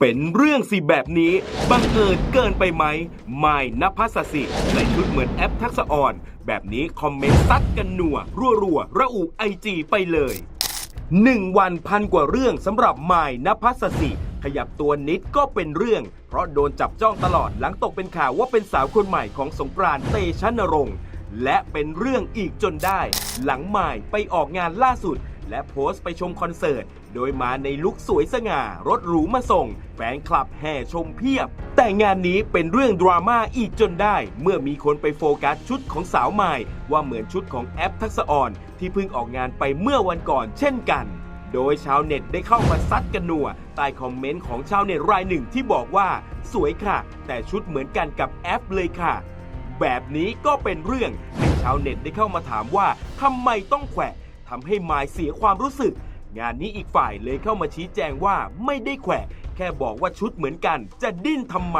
เป็นเรื่องสิแบบนี้ บังเอิญเกินไปไหม ไม่นภัสสิใส่ชุดเหมือนแอปทักษะอ่อน แบบนี้คอมเมนต์ซัดกันหนัว รัวๆ ระอุไอจีไปเลยหนึ่งวันพันกว่าเรื่องสำหรับไมายนภัสสิขยับตัวนิดก็เป็นเรื่อง เพราะโดนจับจ้องตลอดหลังตกเป็นข่าวว่าเป็นสาวคนใหม่ของสงกรานต์เตชะนรงค์และเป็นเรื่องอีกจนได้ หลังมายไปออกงานล่าสุด และโพสต์ไปชมคอนเสิร์ต โดยมาในลุคสวยสง่า รถหรูมาส่ง แฟนคลับแห่ชมเพียบ แต่งานนี้เป็นเรื่องดราม่าอีกจนได้ เมื่อมีคนไปโฟกัสชุดของสาวใหม่ ว่าเหมือนชุดของแอปทักษะอ่อน ที่เพิ่งออกงานไปเมื่อวันก่อนเช่นกันโดยชาวเน็ตได้เข้ามาซัดกันนัวใต้คอมเมนต์ของชาวเน็ตรายหนึ่งที่บอกว่า สวยค่ะ แต่ชุดเหมือนกันกับแอปเลยค่ะ แบบนี้ก็เป็นเรื่องให้ชาวเน็ตได้เข้ามาถามว่าทำไมต้องแขวะ ทำให้หมายเสียความรู้สึก งานนี้อีกฝ่ายเลยเข้ามาชี้แจงว่าไม่ได้แขวะแค่บอกว่าชุดเหมือนกัน จะดิ้นทำไม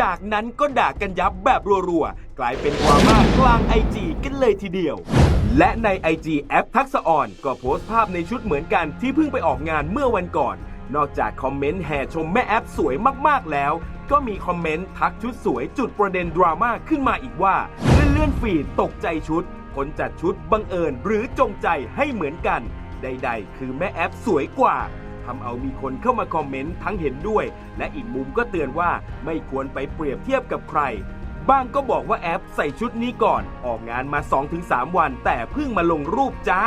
จากนั้นก็ด่ากันยับแบบรัวๆ กลายเป็นดราม่ากลางไอจีกันเลยทีเดียว และใน IG แอปทักษะอ่อน ก็โพสต์ภาพในชุดเหมือนกันที่เพิ่งไปออกงานเมื่อวันก่อน นอกจากคอมเมนต์แห่ชมแม่แอปสวยมากๆแล้ว ก็มีคอมเมนต์ทักชุดสวยจุดประเด็นดราม่าขึ้นมาอีกว่าเลื่อนเลื่อนๆฟีดตกใจชุด คนจัดชุดบังเอิญหรือจงใจให้เหมือนกัน ใด ๆ คือแม่แอปสวยกว่าทำเอามีคนเข้ามาคอมเมนต์ทั้งเห็นด้วย และอีกมุมก็เตือนว่าไม่ควรไปเปรียบเทียบกับใคร บ้างก็บอกว่าแอปใส่ชุดนี้ก่อน ออกงานมา 2-3 วัน แต่เพิ่งมาลงรูปจ้า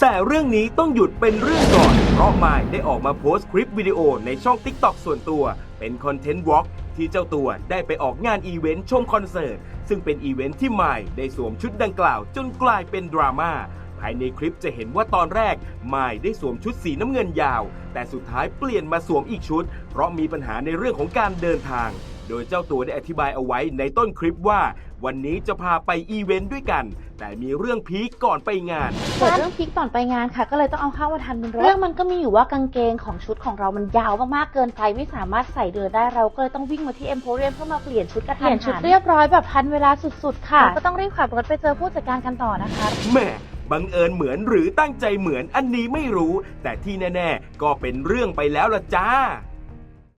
แต่เรื่องนี้ต้องหยุดเป็นเรื่องก่อน เพราะมายได้ออกมาโพสต์คลิปวิดีโอในช่อง TikTok ส่วนตัว เป็นคอนเทนต์วอล์ก ที่เจ้าตัวได้ไปออกงานอีเวนต์ชมคอนเสิร์ต ซึ่งเป็นอีเวนต์ที่มายได้สวมชุดดังกล่าวจนกลายเป็นดราม่าภายในคลิปจะเห็นว่าตอนแรกไม่ได้สวมชุดสีน้ำเงินยาว แต่สุดท้ายเปลี่ยนมาสวมอีกชุด เพราะมีปัญหาในเรื่องของการเดินทาง โดยเจ้าตัวได้อธิบายเอาไว้ในต้นคลิปว่า วันนี้จะพาไปอีเวนต์ด้วยกัน แต่มีเรื่องพีคก่อนไปงาน เกิดเรื่องพลิกก่อนไปงานค่ะ ก็เลยต้องเอาเข้ามาทันบนรถเรื่องมันก็มีอยู่ว่ากางเกงของชุดของเรามันยาวมากๆเกินไปไม่สามารถใส่เดินได้เราก็เลยต้องวิ่งมาที่เอ็มโพเรียมเพื่อมาเปลี่ยนชุดกระทันหันเปลี่ยนชุดเรียบร้อยแบบทันเวลาสุดๆ ค่ะ ก็ต้องรีบขับรถไปเจอผู้จัดการกันต่อนะคะ แหม่บังเอิญเหมือนหรือตั้งใจเหมือนอันนี้ไม่รู้ แต่ที่แน่ ๆ ก็เป็นเรื่องไปแล้วละจ้า